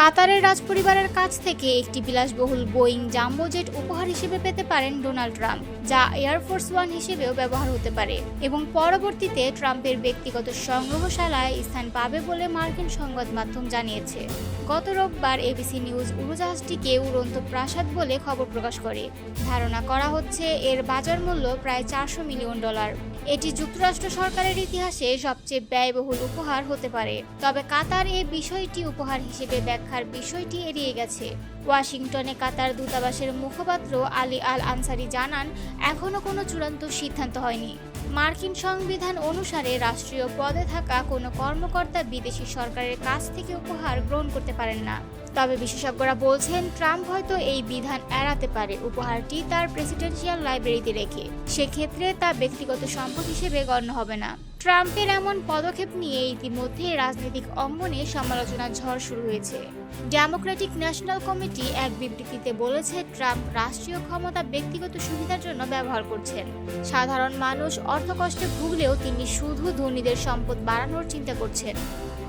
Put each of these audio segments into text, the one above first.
কাতারের রাজপরিবারের কাছ থেকে একটি বিলাসবহুল বোয়িং জাম্বো জেট উপহার হিসেবে পেতে পারেন ডোনাল্ড ট্রাম্প, যা এয়ারফোর্স ওয়ান হিসেবেও ব্যবহার হতে পারে। এবং পরবর্তীতে ট্রাম্পের ব্যক্তিগত সংগ্রহশালায় স্থান পাবে বলে মার্কিন সংবাদ মাধ্যম জানিয়েছে। গত রোববার এবিসি নিউজ উড়োজাহাজটিকে উড়ন্ত প্রাসাদ বলে খবর প্রকাশ করে। ধারণা করা হচ্ছে এর বাজার মূল্য প্রায় চারশো মিলিয়ন ডলার। এটি যুক্তরাষ্ট্র সরকারের ইতিহাসে সবচেয়ে ব্যয়বহুল উপহার হতে পারে। তবে কাতার এই বিষয়টি উপহার হিসেবে ব্যাখ্যার বিষয়টি এড়িয়ে গেছে। ওয়াশিংটনে কাতার দূতাবাসের মুখপাত্র আলী আল আনসারি জানান এখনও কোনো চূড়ান্ত সিদ্ধান্ত হয়নি। মার্কিন সংবিধান অনুসারে রাষ্ট্রীয় পদে থাকা কোনো কর্মকর্তা বিদেশি সরকারের কাছ থেকে উপহার গ্রহণ করতে পারেন না। তবে বিশেষজ্ঞরা বলছেন, ট্রাম্প হয়তো এই বিধান এড়াতে পারে উপহারটি তার প্রেসিডেন্সিয়াল লাইব্রেরিতে রেখে। সেক্ষেত্রে তা ব্যক্তিগত সম্পদ হিসেবে গণ্য হবে না। ট্রাম্পের এমন পদক্ষেপ নিয়ে ইতিমধ্যে রাজনৈতিক অঙ্গনে সমালোচনার ঝড় শুরু হয়েছে। ডেমোক্রেটিক ন্যাশনাল কমিটি এক বিবৃতিতে বলেছে, ট্রাম্প রাষ্ট্রীয় ক্ষমতা ব্যক্তিগত সুবিধার জন্য ব্যবহার করছেন। সাধারণ মানুষ অর্থকষ্টে ভুগলেও তিনি শুধু ধনীদের সম্পদ বাড়ানোর চিন্তা করছেন।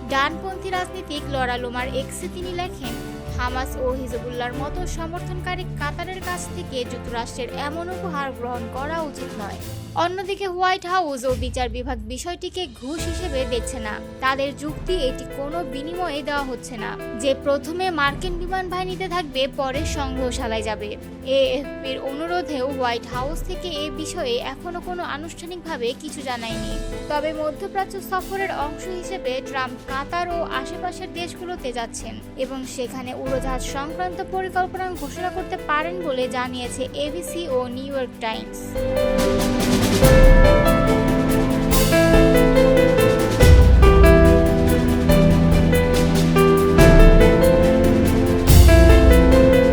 ডানপন্থী রাজনীতিক লরা লোমার এক্সে তিনি লেখেন হামাস ও হিজবুল্লার মতো সমর্থনকারী কাতারের কাছ থেকে যুক্তরাষ্ট্রের এমন উপহার গ্রহণ করা উচিত নয়। অন্যদিকে হোয়াইট হাউস ও বিচার বিভাগ বিষয়টিকে ঘুষ হিসেবে দেখছে না। তাদের যুক্তি এটি কোনো বিনিময়ে দেওয়া হচ্ছে না। যে প্রথমে মার্কিন বিমান বাহিনীতে থাকবে, পরে সংগ্রহশালায় যাবে। এএফপির অনুরোধেও হোয়াইট হাউস থেকে এ বিষয়ে এখনও কোনো আনুষ্ঠানিকভাবে কিছু জানায়নি। তবে মধ্যপ্রাচ্য সফরের অংশ হিসেবে ট্রাম্প কাতার ও আশেপাশের দেশগুলোতে যাচ্ছেন এবং সেখানে উড়োজাহাজ সংক্রান্ত পরিকল্পনা ঘোষণা করতে পারেন বলে জানিয়েছে এবিসি ও নিউ ইয়র্ক টাইমস।